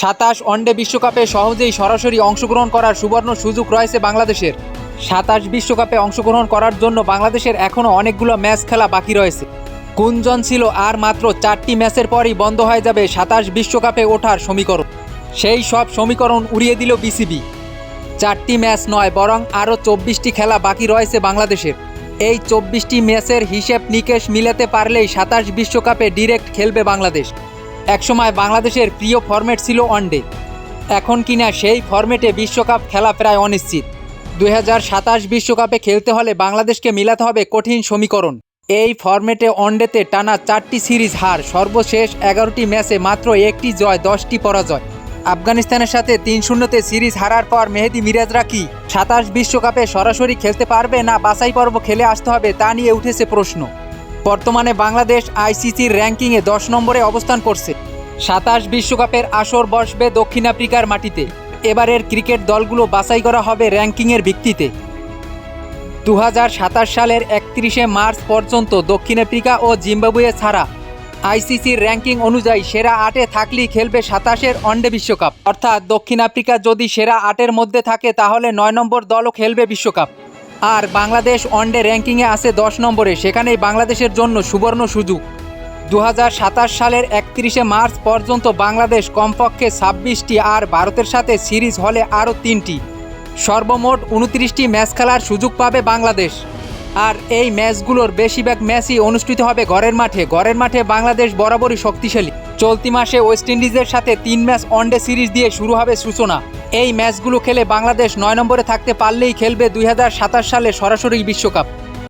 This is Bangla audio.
সাতাশ ওয়ানডে বিশ্বকাপে সহজেই সরাসরি অংশগ্রহণ করার সুবর্ণ সুযোগ রয়েছে বাংলাদেশের। সাতাশ বিশ্বকাপে অংশগ্রহণ করার জন্য বাংলাদেশের এখনও অনেকগুলো ম্যাচ খেলা বাকি রয়েছে। গুঞ্জন ছিল আর মাত্র চারটি ম্যাচের পরই বন্ধ হয়ে যাবে সাতাশ বিশ্বকাপে ওঠার সমীকরণ। সেই সব সমীকরণ উড়িয়ে দিল বিসিবি। চারটি ম্যাচ নয়, বরং আরও চব্বিশটি খেলা বাকি রয়েছে বাংলাদেশের। এই চব্বিশটি ম্যাচের হিসেব নিকেশ মিলাতে পারলেই সাতাশ বিশ্বকাপে ডিরেক্ট খেলবে বাংলাদেশ। একসময় বাংলাদেশের প্রিয় ফরম্যাট ছিল ওয়ানডে এখন কিনা সেই ফরম্যাটে বিশ্বকাপ খেলা প্রায় অনিশ্চিত। দুই বিশ্বকাপে খেলতে হলে বাংলাদেশকে মিলাতে হবে কঠিন সমীকরণ। এই ফরম্যাটে ওয়ানডেতে টানা চারটি সিরিজ হার, সর্বশেষ এগারোটি ম্যাচে মাত্র একটি জয়, দশটি পরাজয়। আফগানিস্তানের সাথে তিন শূন্যতে সিরিজ হারার পর মেহেদি মিরাজরা কি সাতাশ বিশ্বকাপে সরাসরি খেলতে পারবে না বাছাই পর্ব খেলে আসতে হবে তা নিয়ে উঠেছে প্রশ্ন। বর্তমানে বাংলাদেশ আইসিসির র্যাঙ্কিংয়ে দশ নম্বরে অবস্থান করছে। সাতাশ বিশ্বকাপের আসর বসবে দক্ষিণ আফ্রিকার মাটিতে। এবারের ক্রিকেট দলগুলো বাছাই করা হবে র্যাঙ্কিংয়ের ভিত্তিতে। দু হাজার সাতাশ সালের একত্রিশে মার্চ পর্যন্ত দক্ষিণ আফ্রিকা ও জিম্বাবুয়ে ছাড়া আইসিসির র্যাঙ্কিং অনুযায়ী সেরা আটে থাকলেই খেলবে সাতাশের ওয়ানডে বিশ্বকাপ। অর্থাৎ দক্ষিণ আফ্রিকা যদি সেরা আটের মধ্যে থাকে, তাহলে নয় নম্বর দলও খেলবে বিশ্বকাপ। আর বাংলাদেশ ওয়ানডে র্যাঙ্কিংয়ে আছে দশ নম্বরে, সেখানেই বাংলাদেশের জন্য সুবর্ণ সুযোগ। দু হাজার সাতাশ সালের একত্রিশে মার্চ পর্যন্ত বাংলাদেশ কমপক্ষে ছাব্বিশটি আর ভারতের সাথে সিরিজ হলে আরও তিনটি। সর্বমোট উনত্রিশটি ম্যাচ খেলার সুযোগ পাবে বাংলাদেশ। আর এই ম্যাচগুলোর বেশিরভাগ ম্যাচই অনুষ্ঠিত হবে ঘরের মাঠে। ঘরের মাঠে বাংলাদেশ বরাবরই শক্তিশালী। চলতি মাসে ওয়েস্ট ইন্ডিজের সাথে তিন ম্যাচ ওয়ানডে সিরিজ দিয়ে শুরু হবে সূচনা। এই ম্যাচগুলো খেলে বাংলাদেশ নয় নম্বরে থাকতে পারলেই খেলবে দুই হাজার সাতাশ সালে সরাসরি বিশ্বকাপ।